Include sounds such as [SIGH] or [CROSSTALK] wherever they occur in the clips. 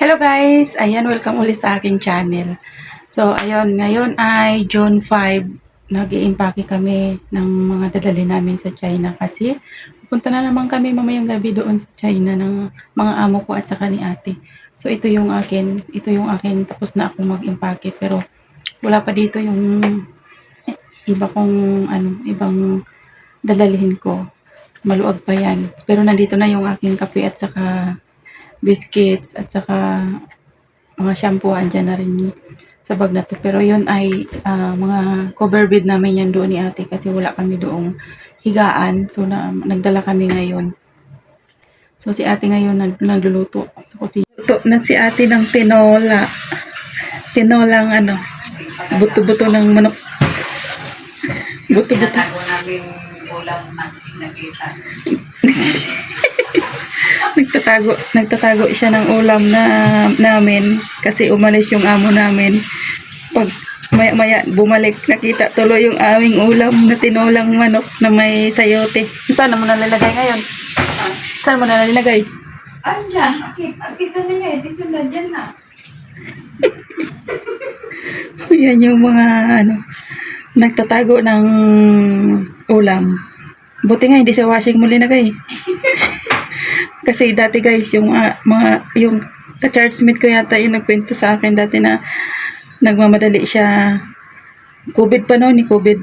Hello guys! Ayan, welcome ulit sa aking channel. So, ayun, ngayon ay June 5. nag iimpake kami ng mga dadali namin sa China kasi pupunta na naman kami mamayang gabi doon sa China ng mga amo ko at saka ni ate. So, ito yung akin. Ito yung akin. Tapos na akong mag-impake pero wala pa dito yung iba kong ano, ibang dadalhin ko. Maluag pa yan. Pero nandito na yung aking kape at saka biscuits at saka mga shampoo andyan na rin sa bag na to. Pero yun ay ah, mga cover bed namin yan doon ni ate kasi wala kami doong higaan. So na, nagdala kami ngayon. So si ate ngayon nag, nagluluto sa kusina. Luto na si ate ng tinola. Tinolang ano, buto-buto ng manok. Buto-buto. Tinatago namin ulam na nakita. [LAUGHS] nagtatago nagtatago siya ng ulam na namin kasi umalis yung amo namin. Pag maya maya bumalik nakita tuloy yung aming ulam na tinolang manok na may sayote. Saan mo nalalagay ngayon? Saan mo nalalagay? Andyan, akit, akita na nga, eh, di sila dyan na. [LAUGHS] yan yung mga ano nagtatago ng ulam. Buti nga hindi sa washing mo linagay [LAUGHS] kasi dati guys yung ah, mga yung ka-charge ko yata yung nagkwento sa akin dati na nagmamadali siya. COVID pa noon ni COVID.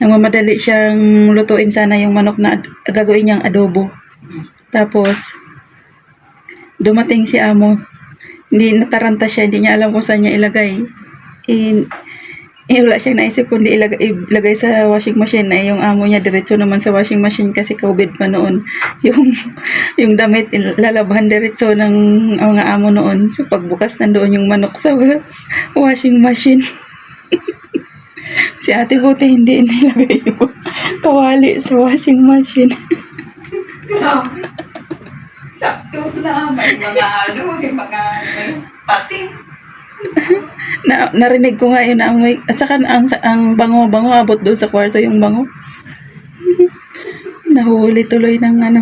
Nagmamadali siyang lutuin sana yung manok na gagawin niyang adobo. Tapos dumating si amo. Hindi nataranta siya hindi niya alam kung saan niya ilagay. In eh, wala siyang naisip kundi ilagay, ilagay sa washing machine. Na yung amo niya diretso naman sa washing machine kasi COVID pa noon. [LAUGHS] Yung yung damit lalabahan diretso ng mga amo noon. So pagbukas nandoon yung manok sa [LAUGHS] washing machine. [LAUGHS] Si ate buti hindi nilagay yung kawali sa washing machine. Sakto na, may mga ano, may mga may patis. [LAUGHS] na, narinig ko nga yun na amoy at saka ang, ang bango bango abot doon sa kwarto yung bango. [LAUGHS] Nahuli tuloy ng ano.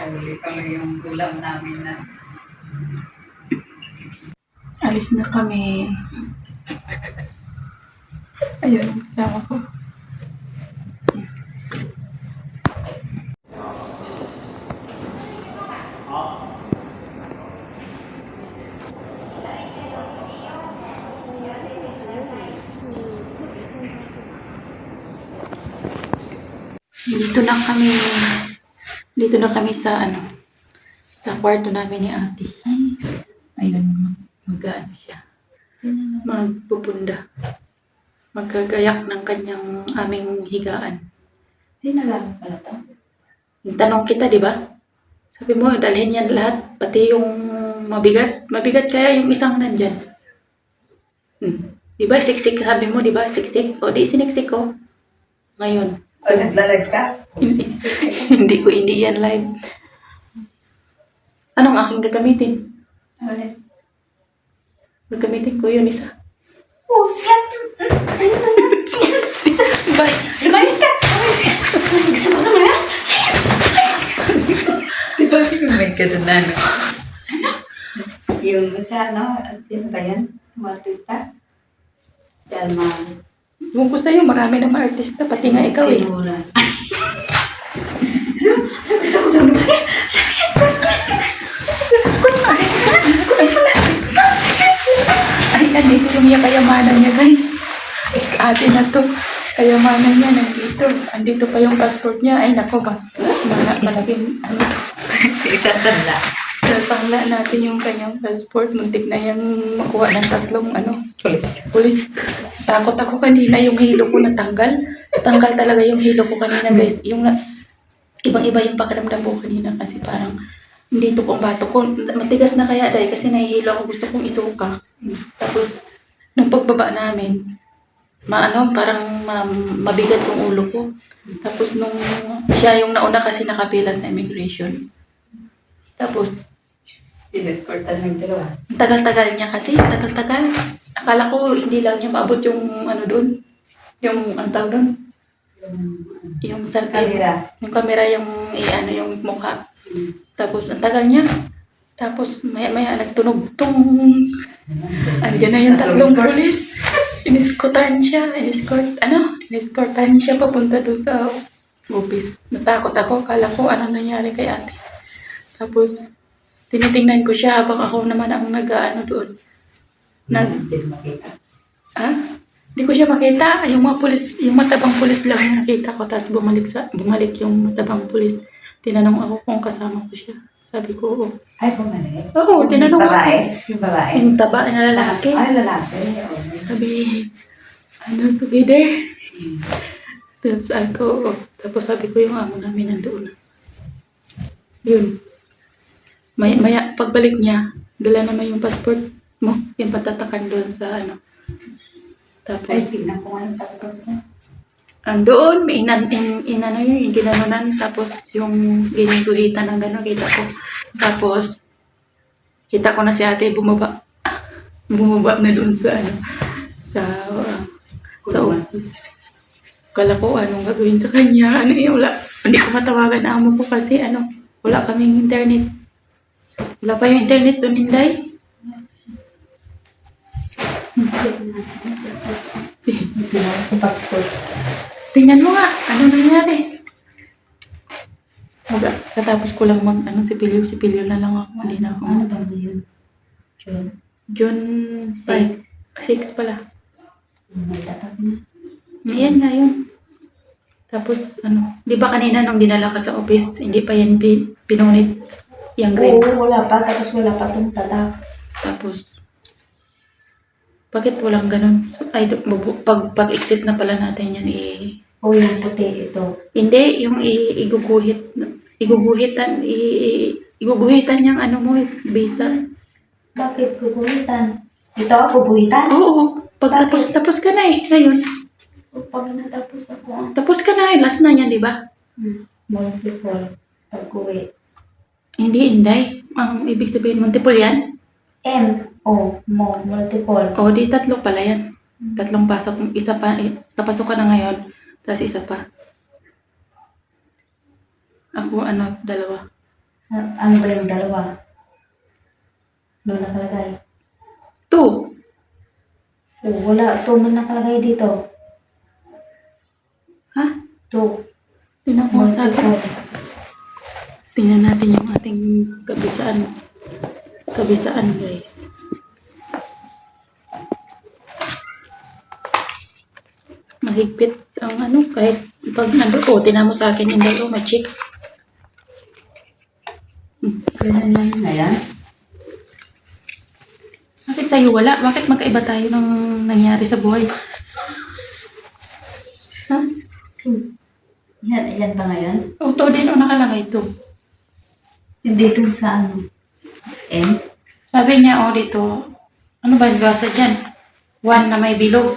Huli pala yung ulam namin na. alis na kami. Ayun kasama ko dito na kami dito na kami sa ano sa kwarto namin ni ate. Ayun mag-ano siya. Magpupunda. Magkagayak ng kanyang aming higaan. Sinagamit pala to? yung tanong kita di ba? Sabi mo dalhin yan lahat pati yung mabigat. Mabigat kaya yung isang nandyan. Hmm. di ba siksik? Sabi mo di ba siksik? O di siniksik ko ngayon O, naglalag ka? [LAUGHS] hindi, ko hindi yan live. Anong aking gagamitin? Ulit. Gagamitin ko yun isa. Oh, yan! Yan! [LAUGHS] Bas, Lumayas ka! Lumayas ka! Gusto mo naman yan? Di ba yung may ganun na, no? Ano? Yung sa ano, sino ba yan? Yung artista? Ewan ko sa'yo, marami na mga artista, pati nga ikaw eh. Sinura. Ano? Ano gusto ko lang naman? Ay, nandito yung yung kayamanan niya, guys. Ate na to. Kayamanan niya, nandito. Andito pa yung passport niya. Ay, nako ba? Mala, malaking, ano to. Isa tanda. Sasangla natin yung kanyang passport. Muntik na yung makuha ng tatlong, ano, Police. Pulis, takot ako kanina yung hilo ko natanggal. Tanggal talaga yung hilo ko kanina guys. Yung ibang-iba yung pakiramdam ko kanina kasi parang hindi to kong bato ko. Matigas na kaya dahil kasi nahihilo ako. Gusto kong isuka. Tapos, nung pagbaba namin, maano, parang ma, mabigat yung ulo ko. Tapos nung siya yung nauna kasi nakapila sa immigration. Tapos, Inescortan ng dalawa. tagal-tagal niya kasi, tagal-tagal. Akala ko hindi lang niya maabot yung ano doon. Yung ang tawag doon. Yung sa Kamera. yung camera yung i ano yung mukha. Tapos ang tagal niya. Tapos maya-maya nagtunog tong Andiyan na yung tatlong pulis. Iniskortan siya. Iniskort, ano? Iniskortan siya papunta doon sa office. Natakot ako. Kala ko anong nangyari kay ate. Tapos, tinitingnan ko siya habang ako naman ang nag-ano doon. Nag, ha? Hindi ko siya makita. Yung mga pulis, yung matabang pulis lang yung nakita ko. Tapos bumalik, sa, bumalik yung matabang pulis. Tinanong ako kung kasama ko siya. Sabi ko, oo. Ay, bumalik. Oo, Yung tinanong ako. babae? Yung babae? Yung taba na lalaki. Ay, lalaki. Sabi, ano, together? Tapos ako, tapos sabi ko yung amo namin nandoon. Yun. May, maya, pagbalik niya, dala naman yung passport mo, yung patatakan doon sa ano. Ay, Tapos, tignan ko nga yung passport niya. andoon, may inan, in, in, ano yun, yung ginanonan, tapos yung giniguhitan ng gano'n, kita ko. Tapos, kita ko na si ate bumaba. [LAUGHS] bumaba na doon sa ano, sa, uh, sa office. Kala ko anong gagawin sa kanya. Ano yun, wala. Hindi ko matawagan ang amo ko kasi ano, wala kaming internet. Wala pa yung internet doon, Inday. Sa passport. Tingnan mo nga, ano nangyari? Wala, katapos ko lang mag, ano, sipilyo, sipilyo na lang ako. Hindi na ako. Ano ba yun? June. June 5, 6 pala. May tatak na. Ayan nga yun. Tapos, ano, di ba kanina nung dinala ka sa office, hindi pa yan pin, pinunit yung grade. Oo, wala pa. Tapos wala pa itong tatak. Tapos, bakit walang ganun? So, ay, bubu- pag, pag-exit na pala natin yan, eh, O yung puti ito. hindi, yung i- iguguhit, iguguhitan, i, i- iguguhitan yung ano mo, visa. Bakit guguhitan? Ito ako guhitan? Oo, pag tapos, tapos ka na eh, ngayon. Pag natapos ako Tapos ka na eh, last na yan, di ba? hmm, multiple pag-uwi. Hindi, inday. Ang ibig sabihin, multiple yan. M, O, mo, multiple. O, di tatlo pala yan. Tatlong pasok. Isa pa, eh, napasok ka na ngayon. Tapos isa pa. Ako, ano, dalawa. A- Ano ba yung dalawa? Doon nakalagay. Two. O, wala. Ito man nakalagay dito. Ha? Two. Ko sa akin. Multiple. Tingnan natin yung ating kabisaan. Kabisaan, guys. Mahigpit ang ano, kahit pag nando, oh, mo sa akin yung dalawa, ma-check. Hmm, ganun lang. Ayan. Bakit sa'yo wala? Bakit magkaiba tayo ng nangyari sa buhay? Ha? Yan, ayan ba ngayon? Auto din o nakalagay ito. Hindi dito sa ano. M? Sabi niya, oh, dito, ano ba yung basa dyan? One na may bilog.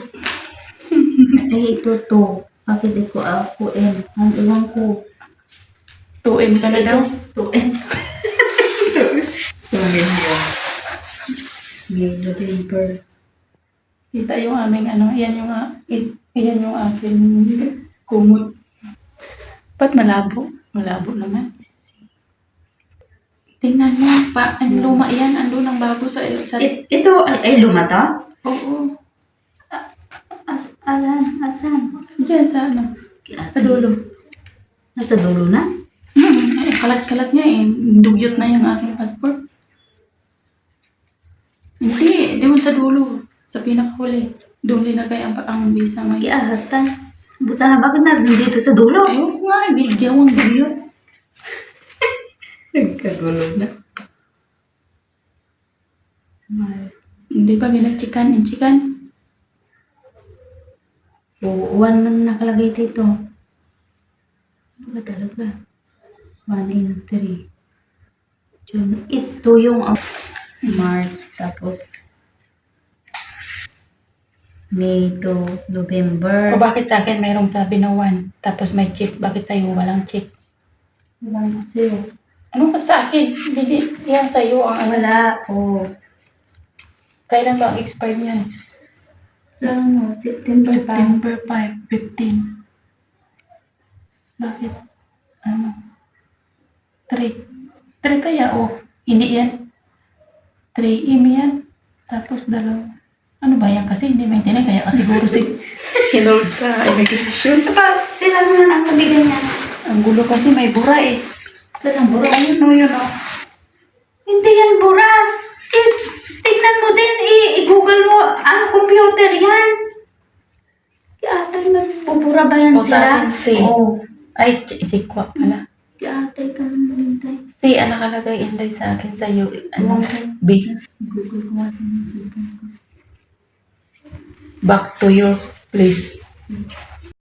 Ay, ito to. Bakit di ko ako M? Ang iwan ko. 2M ka na daw. To M. November. May November. Kita yung aming ano, yan yung, yan yung aking kumot. Ba't malabo? Malabo naman. Tingnan mo, pa, ang luma yan, ando ng bago sa, sa It, ito, ay, ay lumata? Oo, As, alan, asan? dyan sa ano, sa dulo. Nasa dulo na? Hmm, eh, kalat-kalat niya eh. Dugyot na yung aking passport. Hindi, doon sa dulo. Sa pinakahuli. Doon linagay ang, ang visa ngayon. Kiahatan. Buta na, bakit na dito sa dulo? Ayun ko nga, bigyan ang dugyot. Nagkagulo na. Hindi ba ginachikan, inchikan? Oo, one man nakalagay dito. Ano ba talaga? One in three. June. Ito yung March, tapos May to November. O bakit sa akin mayroong sabi na one, tapos may check, bakit sa'yo walang check? Wala na sa'yo. Ano ka sa akin? Hindi, yan sa'yo ang ano. Wala po. Kailan ba ang expire niyan? So, ano, September pa. September 5, 15. Bakit? Ano? 3. 3 kaya, oh. Hindi yan. 3M yan. Tapos dalawa. Ano ba yan kasi? Hindi maintindihan. Kaya kasi siguro si [LAUGHS] Hinold sa immigration. Diba, sila naman ang nabigyan niya. Ang gulo kasi may bura eh. Sila bura. Ayun o, yun o. Hindi yan bura. Eh, tingnan mo din, i-google mo, ano, computer yan. Kiatay, nagbubura ba yan O sa sila? atin, si. Oo. Ay, ch- sikwa pala. Kiatay ka naman, Inday. Si, ang nakalagay inday sa akin sa iyo. Ano? Okay. B. Google ko natin yung cellphone ko. Back to your place.